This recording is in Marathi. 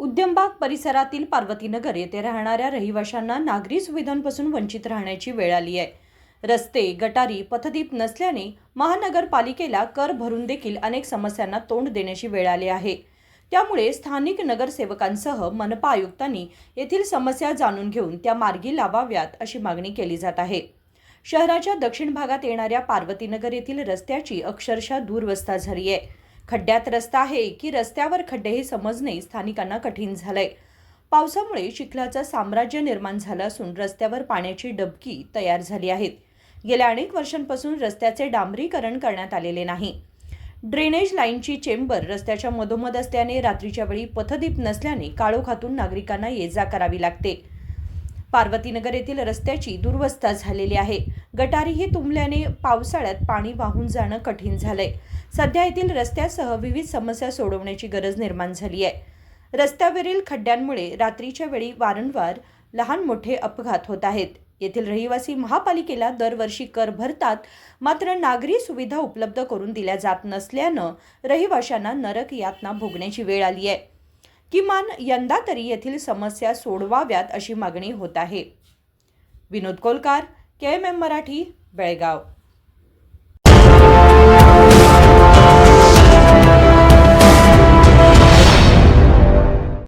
उद्यमबाग परिसरातील पार्वतीनगर येथे राहणाऱ्या रहिवाशांना नागरी सुविधांपासून वंचित राहण्याची वेळ आली आहे. रस्ते गटारी पथदीप नसल्याने महानगरपालिकेला कर भरून देखील अनेक समस्यांना तोंड देण्याची वेळ आली आहे. त्यामुळे स्थानिक नगरसेवकांसह मनपा आयुक्तांनी येथील समस्या जाणून घेऊन त्या मार्गी लावाव्यात अशी मागणी केली जात आहे. शहराच्या दक्षिण भागात येणाऱ्या पार्वतीनगर येथील रस्त्याची अक्षरशः दूरवस्था झाली आहे. खड्ड्यात रस्ता आहे की रस्त्यावर खड्डे हे समजणे स्थानिकांना कठीण झालंय. पावसामुळे चिखलाचं साम्राज्य निर्माण झालं असून रस्त्यावर पाण्याची डबकी तयार झाली आहेत. गेल्या अनेक वर्षांपासून रस्त्याचे डांबरीकरण करण्यात आलेले नाही. ड्रेनेज लाईनची चेंबर रस्त्याच्या मधोमध असल्याने रात्रीच्या वेळी पथदीप नसल्याने काळोखातून नागरिकांना ये जा करावी लागते. पार्वतीनगर येथील रस्त्याची दुर्वस्था झालेली आहे. गटारीही तुंबल्याने पावसाळ्यात पाणी वाहून जाणं कठीण झालंय. सध्या येथील रस्त्यासह विविध समस्या सोडवण्याची गरज निर्माण झाली आहे. रस्त्यावरील खड्ड्यांमुळे रात्रीच्या वेळी वारंवार लहान मोठे अपघात होत आहेत. येथील रहिवासी महापालिकेला दरवर्षी कर भरतात मात्र नागरी सुविधा उपलब्ध करून दिल्या जात नसल्यानं रहिवाशांना नरक यातना भोगण्याची वेळ आली आहे. किमान यंदा तरी येथील समस्या सोडवाव्यात अशी मागणी होत आहे. Vinod Kolkar K M M Marathi Belgaum.